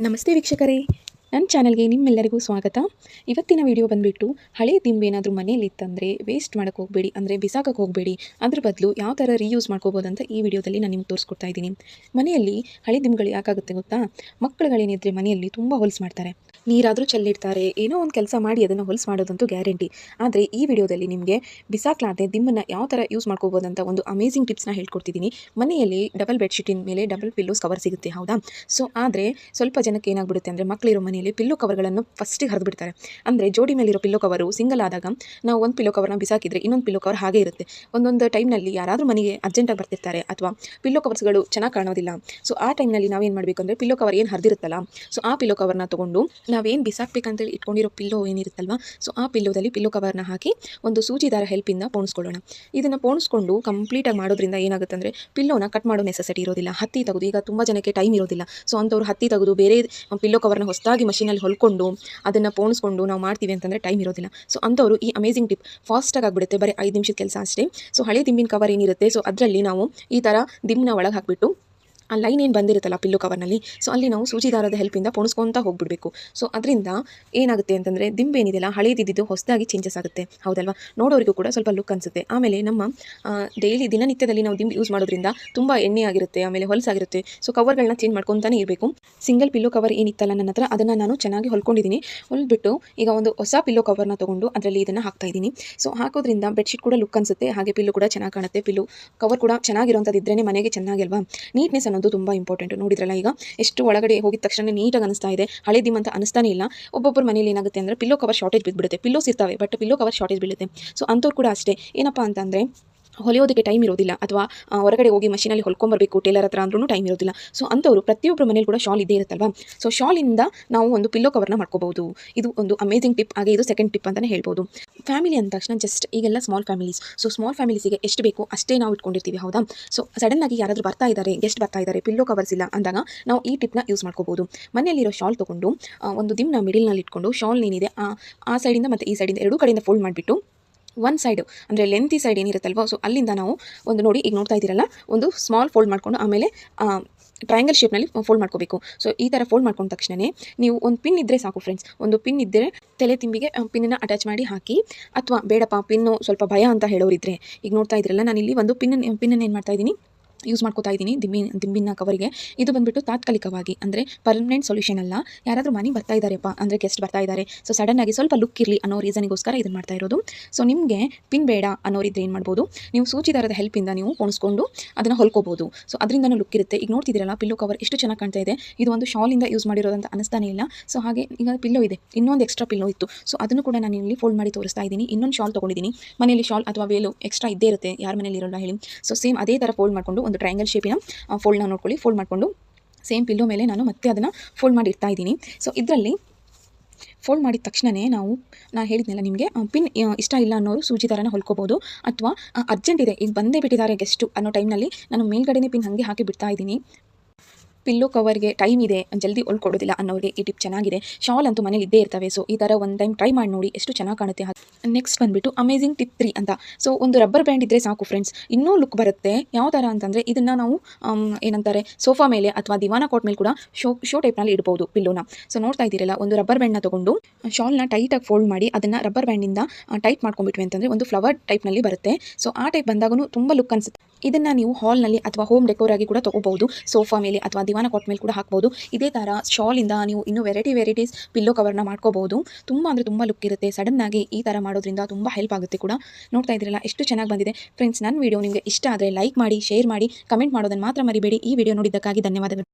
ನಮಸ್ತೆ ವೀಕ್ಷಕರೇ. ನನ್ನ ಚಾನಲ್ಗೆ ನಿಮ್ಮೆಲ್ಲರಿಗೂ ಸ್ವಾಗತ. ಇವತ್ತಿನ ವಿಡಿಯೋ ಬಂದುಬಿಟ್ಟು ಹಳೆ ದಿಂಬೇನಾದರೂ ಮನೇಲಿ ಇತ್ತಂದರೆ ವೇಸ್ಟ್ ಮಾಡೋಕ್ಕೆ ಹೋಗಬೇಡಿ, ಅಂದರೆ ಬಿಸಾಕಕ್ಕೆ ಹೋಗಬೇಡಿ. ಅದ್ರ ಬದಲು ಯಾವ ಥರ ರೀಯೂಸ್ ಮಾಡ್ಕೋಬೋದು ಅಂತ ಈ ವಿಡಿಯೋದಲ್ಲಿ ನಾನು ನಿಮ್ಗೆ ತೋರಿಸ್ಕೊಡ್ತಾ ಇದ್ದೀನಿ. ಮನೆಯಲ್ಲಿ ಹಳೆ ದಿಂಬುಗಳು ಯಾಕಾಗುತ್ತೆ ಗೊತ್ತಾ? ಮಕ್ಕಳುಗಳೇನಿದ್ರೆ ಮನೆಯಲ್ಲಿ ತುಂಬ ಹೊಲ್ಸು ಮಾಡ್ತಾರೆ. ನೀರಾದರೂ ಚೆಲ್ಲಿಡ್ತಾರೆ ಏನೋ ಒಂದು ಕೆಲಸ ಮಾಡಿ ಅದನ್ನು ಹೊಲ್ಸ್ ಮಾಡೋದಂತೂ ಗ್ಯಾರಂಟಿ ಆದರೆ ಈ ವಿಡಿಯೋದಲ್ಲಿ ನಿಮಗೆ ಬಿಸಾಕ್ಲಾದೆ ದಿಂಬನ್ನು ಯಾವ ಥರ ಯೂಸ್ ಮಾಡ್ಕೋಬೋದಂತ ಒಂದು ಅಮೇಸಿಂಗ್ ಟಿಪ್ಸ್ನ ಹೇಳ್ಕೊಡ್ತಿದ್ದೀನಿ. ಮನೆಯಲ್ಲಿ ಡಬಲ್ ಬೆಡ್ಶೀಟಿನ ಮೇಲೆ ಡಬಲ್ ಪಿಲ್ಲೋಸ್ ಕವರ್ ಸಿಗುತ್ತೆ, ಹೌದಾ? ಸೊ ಆದರೆ ಸ್ವಲ್ಪ ಜನಕ್ಕೆ ಏನಾಗ್ಬಿಡುತ್ತೆ ಅಂದರೆ ಮಕ್ಕಳಿರೋ ಮನೆಯಲ್ಲಿ ಪಿಲ್ಲೋ ಕವರ್ಗಳನ್ನು ಫಸ್ಟಿಗೆ ಹರಿದು ಬಿಡ್ತಾರೆ ಅಂದರೆ ಜೋಡಿ ಮೇಲಿರೋ ಪಿಲ್ಲೋ ಕವರು ಸಿಂಗಲ್ ಆದಾಗ ನಾವು ಒಂದು ಪಿಲ್ಲೋ ಕವರ್ನ ಬಿಸಾಕಿದ್ರೆ ಇನ್ನೊಂದು ಪಿಲ್ಲೋ ಕವರ್ ಹಾಗೆ ಇರುತ್ತೆ. ಒಂದೊಂದು ಟೈಮ್ನಲ್ಲಿ ಯಾರಾದರೂ ಮನೆಗೆ ಅರ್ಜೆಂಟಾಗಿ ಬರ್ತಿರ್ತಾರೆ ಅಥವಾ ಪಿಲ್ಲೋ ಕವರ್ಸ್ಗಳು ಚೆನ್ನಾಗಿ ಕಾಣೋದಿಲ್ಲ. ಸೊ ಆ ಟೈಮ್ನಲ್ಲಿ ನಾವೇನು ಮಾಡಬೇಕು ಅಂದರೆ ಪಿಲ್ಲೋ ಕವರ್ ಏನು ಹರಿದಿರುತ್ತಲ್ಲ ಸೊ ಆ ಪಿಲ್ಲೋ ಕವರ್ನ ತೊಗೊಂಡು ನಾವೇನು ಬಿಸಾಕ್ಬೇಕಂತೇಳಿ ಇಟ್ಕೊಂಡಿರೋ ಪಿಲ್ಲೋ ಏನಿರುತ್ತಲ್ವ ಸೊ ಆ ಪಿಲ್ಲೋದಲ್ಲಿ ಪಿಲ್ಲೋ ಕವರ್ನ ಹಾಕಿ ಒಂದು ಸೂಜಿ ದಾರ ಹೆಲ್ಪಿಂದ ಪೋಣಿಸ್ಕೊಳ್ಳೋಣ. ಇದನ್ನು ಪೋಣಿಸ್ಕೊಂಡು ಕಂಪ್ಲೀಟಾಗಿ ಮಾಡೋದ್ರಿಂದ ಏನಾಗುತ್ತೆ ಅಂದರೆ ಪಿಲ್ಲೋನ ಕಟ್ ಮಾಡೋ ನೆಸೆಸಿಟಿ ಇರೋದಿಲ್ಲ. ಹತ್ತಿ ತೆಗೆದು, ಈಗ ತುಂಬ ಜನಕ್ಕೆ ಟೈಮ್ ಇರೋದಿಲ್ಲ. ಸೊ ಅಂಥವ್ರು ಹತ್ತಿ ತೆಗೆದು ಬೇರೆ ಪಿಲ್ಲೋ ಕವರ್ನ ಹೊಸದಾಗಿ ಮಷೀನಲ್ಲಿ ಹೊಲ್ಕೊಂಡು ಅದನ್ನು ಪೋಣಿಸ್ಕೊಂಡು ನಾವು ಮಾಡ್ತೀವಿ ಅಂತಂದರೆ ಟೈಮ್ ಇರೋದಿಲ್ಲ. ಸೊ ಅಂಥವರು ಈ ಅಮೇಸಿಂಗ್ ಟಿಪ್ ಫಾಸ್ಟಾಗಿ ಆಗಿಬಿಡುತ್ತೆ. ಬರೀ ಐದು ನಿಮಿಷದ ಕೆಲಸ ಅಷ್ಟೇ. ಸೊ ಹಳೆ ದಿಂಬಿನ ಕವರ್ ಏನಿರುತ್ತೆ? ಸೊ ಅದರಲ್ಲಿ ನಾವು ಈ ಥರ ದಿಂಬ್ನ ಒಳಗೆ ಹಾಕಿಬಿಟ್ಟು ಆ ಲೈನ್ ಏನು ಬಂದಿರುತ್ತಲ್ಲ ಪಿಲ್ಲು ಕವರ್ನಲ್ಲಿ ಸೊ ಅಲ್ಲಿ ನಾವು ಸೂಜಿ ದಾರದ ಹೆಲ್ಪಿಂದ ಪೊಣಿಸ್ಕೊತಾ ಹೋಗ್ಬಿಡಬೇಕು. ಸೊ ಅದರಿಂದ ಏನಾಗುತ್ತೆ ಅಂತಂದರೆ ದಿಂಬು ಏನಿದೆಯಲ್ಲ, ಹಳೇದಿದ್ದು ಹೊಸದಾಗಿ ಚೇಂಜಸ್ ಆಗುತ್ತೆ. ಹೌದಲ್ವಾ? ನೋಡೋರಿಗೂ ಕೂಡ ಸ್ವಲ್ಪ ಲುಕ್ ಅನಿಸುತ್ತೆ. ಆಮೇಲೆ ನಮ್ಮ ಡೈಲಿ ದಿನನಿತ್ಯದಲ್ಲಿ ನಾವು ದಿಂಬು ಯೂಸ್ ಮಾಡೋದ್ರಿಂದ ತುಂಬ ಎಣ್ಣೆ ಆಗಿರುತ್ತೆ, ಆಮೇಲೆ ಹೊಲಸಾಗಿರುತ್ತೆ ಸೊ ಕವರ್ಗಳನ್ನ ಚೇಂಜ್ ಮಾಡ್ಕೊತಾನೆ ಇರಬೇಕು. ಸಿಂಗಲ್ ಪಿಲ್ಲೋ ಕವರ್ ಏನಿತ್ತಲ್ಲ ನನ್ನ ಹತ್ರ, ಅದನ್ನು ನಾನು ಚೆನ್ನಾಗಿ ಹೊಲ್ಕೊಂಡಿದ್ದೀನಿ. ಹೊಲ್ಬಿಟ್ಟು ಈಗ ಒಂದು ಹೊಸ ಪಿಲ್ಲೋ ಕವರ್ನ ತೊಗೊಂಡು ಅದರಲ್ಲಿ ಇದನ್ನು ಹಾಕ್ತಾ ಇದ್ದೀನಿ. ಸೊ ಹಾಕೋದ್ರಿಂದ ಬೆಡ್ಶೀಟ್ ಕೂಡ ಲುಕ್ ಅನಿಸುತ್ತೆ, ಹಾಗೆ ಪಿಲ್ಲು ಕೂಡ ಚೆನ್ನಾಗಿ ಕಾಣುತ್ತೆ. ಪಿಲ್ಲು ಕವರ್ ಕೂಡ ಚೆನ್ನಾಗಿರೋಂಥದ್ದು ಇದ್ರೇ ಮನೆಗೆ ಚೆನ್ನಾಗಿ ಅಲ್ವಾ? ನೀಟ್ನೆಸ್ ಅನ್ನೋದು ತುಂಬ ಇಂಪಾರ್ಟೆಂಟ್ ನೋಡಿದ್ರಲ್ಲ ಈಗ? ಎಷ್ಟು ಒಳಗಡೆ ಹೋಗಿದ ತಕ್ಷಣ ನೀಟಾಗಿ ಅನಿಸ್ತಾ ಇದೆ. ಹಳೆ ದಿಮ್ ಅಂತ ಅನಿಸ್ತಾನೆ ಇಲ್ಲ. ಒಬ್ಬೊಬ್ಬರ ಮನೇಲಿ ಏನಾಗುತ್ತೆ ಅಂದರೆ ಪಿಲ್ಲೋ ಕವರ್ ಶಾರ್ಟೇಜ್ ಬಿದ್ದುಬಿಡುತ್ತೆ. ಪಿಲ್ಲೋಸ್ ಇರ್ತಾವೆ ಬಟ್ ಪಿಲ್ಲೋ ಕವರ್ ಶಾರ್ಟೇಜ್ ಬೀಳುತ್ತೆ. ಸೊ ಅಂಥವ್ರು ಕೂಡ ಅಷ್ಟೇ. ಏನಪ್ಪ ಅಂತಂದರೆ ಹೊಲಿಯೋದಕ್ಕೆ ಟೈಮ್ ಇರೋದಿಲ್ಲ ಅಥವಾ ಹೊರಗಡೆ ಹೋಗಿ ಮಷೀನಲ್ಲಿ ಹೊಲ್ಕೊಂಬರಬೇಕು ಟೇಲರ್ ಹತ್ರ ಅಂದ್ರೂ ಟೈಮ್ ಇರೋದಿಲ್ಲ. ಸೊ ಅಂಥವರು ಪ್ರತಿಯೊಬ್ಬರ ಮನೇಲಿ ಕೂಡ ಶಾಲ್ ಇದ್ದೇ ಇರುತ್ತಲ್ವಾ? ಸೊ ಶಾಲಿಂದ ನಾವು ಒಂದು ಪಿಲ್ಲೋ ಕವರ್ನ ಮಾಡ್ಕೋಬಹುದು. ಇದು ಒಂದು ಅಮೇಸಿಂಗ್ ಟಿಪ್ ಹಾಗೆ ಇದು ಸೆಕೆಂಡ್ ಟಿಪ್ ಅಂತಲೇ ಹೇಳ್ಬೋದು. ಫ್ಯಾಮಿಲಿ ಅಂದ ತಕ್ಷಣ ಜಸ್ಟ್ ಈಗೆಲ್ಲ ಸ್ಮಾಲ್ ಫ್ಯಾಮಿಲೀಸ್ ಸೊ ಸ್ಮಾಲ್ ಫ್ಯಾಮಿಲೀಸಿಗೆ ಎಷ್ಟು ಬೇಕೋ ಅಷ್ಟೇ ನಾವು ಇಟ್ಕೊಂಡಿರ್ತೀವಿ, ಹೌದಾ? ಸೊ ಆಗಿ ಯಾರಾದರೂ ಬರ್ತಾ ಇದ್ದಾರೆ ಗೆಸ್ಟ್ ಬರ್ತಾ ಇದ್ದಾರೆ ಪಿಲ್ಲೋ ಕವರ್ಸ್ ಇಲ್ಲ ಅಂದಾಗ ನಾವು ಈ ಟಿಪ್ನ ಯೂಸ್ ಮಾಡ್ಕೋಬಹುದು. ಮನೆಯಲ್ಲಿರೋ ಶಾಲ್ ತೊಗೊಂಡು ಒಂದು ದಿಮ್ನ ಮಿಡಿಲ್ನಲ್ಲಿ ಇಟ್ಕೊಂಡು ಶಾಲ್ ಏನಿದೆ, ಆ ಸೈಡಿಂದ ಮತ್ತು ಈ ಸೈಡಿಂದ ಎರಡೂ ಕಡೆಯಿಂದ ಫೋಲ್ಡ್ ಮಾಡಿಬಿಟ್ಟು ಒನ್ ಸೈಡು ಅಂದರೆ ಲೆಂತಿ ಸೈಡ್ ಏನಿರುತ್ತಲ್ವ ಸೊ ಅಲ್ಲಿಂದ ನಾವು ಒಂದು ನೋಡಿ, ಈಗ ನೋಡ್ತಾ ಇದ್ದೀರಲ್ಲ, ಒಂದು ಸ್ಮಾಲ್ ಫೋಲ್ಡ್ ಮಾಡ್ಕೊಂಡು ಆಮೇಲೆ ಟ್ರಯಾಂಗಲ್ ಶೇಪ್ನಲ್ಲಿ ಫೋಲ್ಡ್ ಮಾಡ್ಕೋಬೇಕು. ಸೊ ಈ ಥರ ಫೋಲ್ಡ್ ಮಾಡ್ಕೊಂಡ ತಕ್ಷಣವೇ ನೀವು ಒಂದು ಪಿನ್ ಇದ್ದರೆ ಸಾಕು ಫ್ರೆಂಡ್ಸ್ ಒಂದು ಪಿನ್ ಇದ್ದರೆ ತಲೆ ತಿಂಬಿಗೆ ಪಿನ್ನನ್ನು ಅಟ್ಯಾಚ್ ಮಾಡಿ ಹಾಕಿ, ಅಥವಾ ಬೇಡಪ್ಪ ಪಿನ್ನು ಸ್ವಲ್ಪ ಭಯ ಅಂತ ಹೇಳೋರಿದ್ರೆ. ಈಗ ನೋಡ್ತಾ ಇದ್ರಲ್ಲ ನಾನು ಇಲ್ಲಿ ಒಂದು ಪಿನ್ ಪಿನ್ನನ್ನು ಏನು ಮಾಡ್ತಾ ಇದ್ದೀನಿ? ಯೂಸ್ ಮಾಡ್ಕೋತಾ ಇದ್ದೀನಿ ದಿಂಬಿನ ದಿಂಬಿನ ಕವರಿಗೆ ಇದು ಬಂದುಬಿಟ್ಟು ತಾತ್ಕಾಲಿಕವಾಗಿ, ಅಂದರೆ ಪರ್ಮನೆಂಟ್ ಸೊಲ್ಯೂಷನ್ ಅಲ್ಲ. ಯಾರಾದರೂ ಮನೆಗೆ ಬರ್ತಾ ಇದ್ದಾರೆಪ್ಪ ಅಂದರೆ ಗೆಸ್ಟ್ ಬರ್ತಾ ಇದ್ದಾರೆ ಸೊ ಸಡನ್ನಾಗಿ ಸ್ವಲ್ಪ ಲುಕ್ ಇರಲಿ ಅನ್ನೋ ರೀಸನಿಗೋಸ್ಕರ ಇದನ್ನು ಮಾಡ್ತಾ ಇರೋದು. ಸೊ ನಿಮಗೆ ಪಿನ್ ಬೇಡ ಅನ್ನೋರಿದ್ರೆ ಏನು ಮಾಡ್ಬೋದು? ನೀವು ಸೂಚಿದಾರದ ಹೆಲ್ಪ್ ಹೆಲ್ಪಿಂದ ನೀವು ಪೋಣಿಸ್ಕೊಂಡು ಅದನ್ನು ಹೊಲ್ಕೋಬೋದು. ಸೊ ಅದರಿಂದನೂ ಲುಕ್ ಇರುತ್ತೆ. ಈಗ ನೋಡ್ತಿದ್ದೀರಲ್ಲ ಪಿಲ್ಲೋ ಕವರ್ ಎಷ್ಟು ಚೆನ್ನಾಗಿ ಕಾಣ್ತಾ ಇದೆ. ಇದು ಒಂದು ಶಾಲಿಂದ ಯೂಸ್ ಮಾಡಿರೋದಂತ ಅನಿಸ್ತಾನೆ ಇಲ್ಲ. ಸೊ ಹಾಗೆ ಈಗ ಪಿಲ್ಲೋ ಇದೆ. ಇನ್ನೊಂದು ಎಕ್ಸ್ಟ್ರಾ ಪಿಲ್ಲೋ ಇತ್ತು. ಸೊ ಅದನ್ನು ಕೂಡ ನಾನು ಇಲ್ಲಿ ಫೋಲ್ಡ್ ಮಾಡಿ ತೋರಿಸ್ತಾ ಇದ್ದೀನಿ. ಇನ್ನೊಂದು ಶಾಲ್ ತೊಗೊಂಡಿದ್ದೀನಿ. ಮನೆಯಲ್ಲಿ ಶಾಲ್ ಅಥವಾ ವೇಲು ಎಕ್ಸ್ಟ್ರಾ ಇದ್ದೇ ಇರುತ್ತೆ. ಯಾರ ಮನೇಲಿ ಇರೋಲ್ಲ ಹೇಳಿ. ಸೊ ಸೇಮ್ ಅದೇ ಥರ ಫೋಲ್ಡ್ ಮಾಡಿಕೊಂಡು ಒಂದು ಟ್ರಯಾಂಗಲ್ ಶೇಪಿನ ಫೋಲ್ಡ್ನ ನೋಡ್ಕೊಳ್ಳಿ ಫೋಲ್ಡ್ ಮಾಡಿಕೊಂಡು ಸೇಮ್ ಪಿಲ್ಲೋ ಮೇಲೆ ನಾನು ಮತ್ತೆ ಅದನ್ನು ಫೋಲ್ಡ್ ಮಾಡಿ ಇಡ್ತಾ ಇದ್ದೀನಿ. ಸೊ ಇದರಲ್ಲಿ ಫೋಲ್ಡ್ ಮಾಡಿದ ತಕ್ಷಣವೇ ನಾವು ನಾನು ಹೇಳಿದ್ನಲ್ಲ ನಿಮಗೆ ಪಿನ್ ಇಷ್ಟ ಇಲ್ಲ ಅನ್ನೋರು ಸೂಜಿ ಥರನ ಹೊಲ್ಕೋಬೋದು. ಅಥವಾ ಅರ್ಜೆಂಟ್ ಇದೆ, ಈಗ ಬಂದೇ ಬಿಟ್ಟಿದ್ದಾರೆ ಗೆಸ್ಟು ಅನ್ನೋ ಟೈಮ್ನಲ್ಲಿ ನಾನು ಮೇಲ್ಗಡೆನೇ ಪಿನ್ ಹಾಗೆ ಹಾಕಿ ಬಿಡ್ತಾ ಇದ್ದೀನಿ. ಪಿಲ್ಲೋ ಕವರ್ಗೆ ಟೈಮ್ ಇದೆ ಜಲ್ದಿ ಒಳ್ಕೊಡೋದಿಲ್ಲ ಅನ್ನೋರಿಗೆ ಈ ಟಿಪ್ ಚೆನ್ನಾಗಿದೆ. ಶಾಲ್ ಅಂತೂ ಮನೇಲಿ ಇದ್ದೇ ಇರ್ತವೆ. ಸೊ, ಈ ಥರ ಒಂದು ಟೈಮ್ ಟ್ರೈ ಮಾಡಿ ನೋಡಿ ಎಷ್ಟು ಚೆನ್ನಾಗಿ ಕಾಣುತ್ತೆ ನೆಕ್ಸ್ಟ್ ಬಂದುಬಿಟ್ಟು ಅಮೇಝಿಂಗ್ ಟಿಪ್ ತ್ರೀ ಅಂತ. ಸೊ, ಒಂದು ರಬ್ಬರ್ ಬ್ಯಾಂಡ್ ಇದ್ದರೆ ಸಾಕು ಫ್ರೆಂಡ್ಸ್. ಇನ್ನೂ ಲುಕ್ ಬರುತ್ತೆ. ಯಾವ ಥರ ಅಂತಂದರೆ ಇದನ್ನು ನಾವು ಏನಂತಾರೆ, ಸೋಫಾ ಮೇಲೆ ಅಥವಾ ದಿವಾನ ಕೋಟ್ ಮೇಲೆ ಕೂಡ ಶೋ ಶೋ ಟೈಪ್ನಲ್ಲಿ ಇಡ್ಬೋದು ಪಿಲ್ಲೋನ. ಸೊ, ನೋಡ್ತಾ ಇದ್ದೀರಲ್ಲ, ಒಂದು ರಬ್ಬರ್ ಬ್ಯಾಂಡ್ನ ತೊಗೊಂಡು ಶಾಲ್ನ ಟೈಟಾಗಿ ಫೋಲ್ಡ್ ಮಾಡಿ ಅದನ್ನು ರಬ್ಬರ್ ಬ್ಯಾಂಡಿಂದ ಟೈಟ್ ಮಾಡ್ಕೊಂಡ್ಬಿಟ್ವಿ ಅಂತಂದರೆ ಒಂದು ಫ್ಲವರ್ ಟೈಪ್ನಲ್ಲಿ ಬರುತ್ತೆ. ಸೊ, ಆ ಟೈಪ್ ಬಂದಾಗೂ ತುಂಬ ಲುಕ್ ಅನಿಸುತ್ತೆ. ಇದನ್ನು ನೀವು ಹಾಲ್ನಲ್ಲಿ ಅಥವಾ ಹೋಮ್ ಡೆಕೋರ್ ಆಗಿ ಕೂಡ ತೊಗೋಬಹುದು ಸೋಫಾ ಮೇಲೆ ಅಥವಾ ದಿವಾನ ಕಾಟ್ ಮೇಲೆ ಕೂಡ ಹಾಕ್ಬೋದು. ಇದೇ ಥರ ಶಾಲಿಂದ ನೀವು ಇನ್ನೂ ವೆರೈಟಿ ವೆರೈಟೀಸ್ ಪಿಲ್ಲೋ ಕವರ್ನ ಮಾಡ್ಕೋಬಹುದು ತುಂಬ ಅಂದರೆ ತುಂಬ ಲುಕ್ ಇರುತ್ತೆ. ಸಡನ್ನಾಗಿ ಈ ಥರ ಮಾಡೋದ್ರಿಂದ ತುಂಬ ಹೆಲ್ಪ್ ಆಗುತ್ತೆ ಕೂಡ. ನೋಡ್ತಾ ಇದ್ರಲ್ಲ ಎಷ್ಟು ಚೆನ್ನಾಗಿ ಬಂದಿದೆ. ಫ್ರೆಂಡ್ಸ್ ನನ್ನ ವಿಡಿಯೋ ನಿಮಗೆ ಇಷ್ಟ ಆದರೆ ಲೈಕ್ ಮಾಡಿ ಶೇರ್ ಮಾಡಿ ಕಮೆಂಟ್ ಮಾಡೋದನ್ನು ಮಾತ್ರ ಮರಿಬೇಡಿ. ಈ ವಿಡಿಯೋ ನೋಡಿದ್ದಕ್ಕಾಗಿ ಧನ್ಯವಾದಗಳು.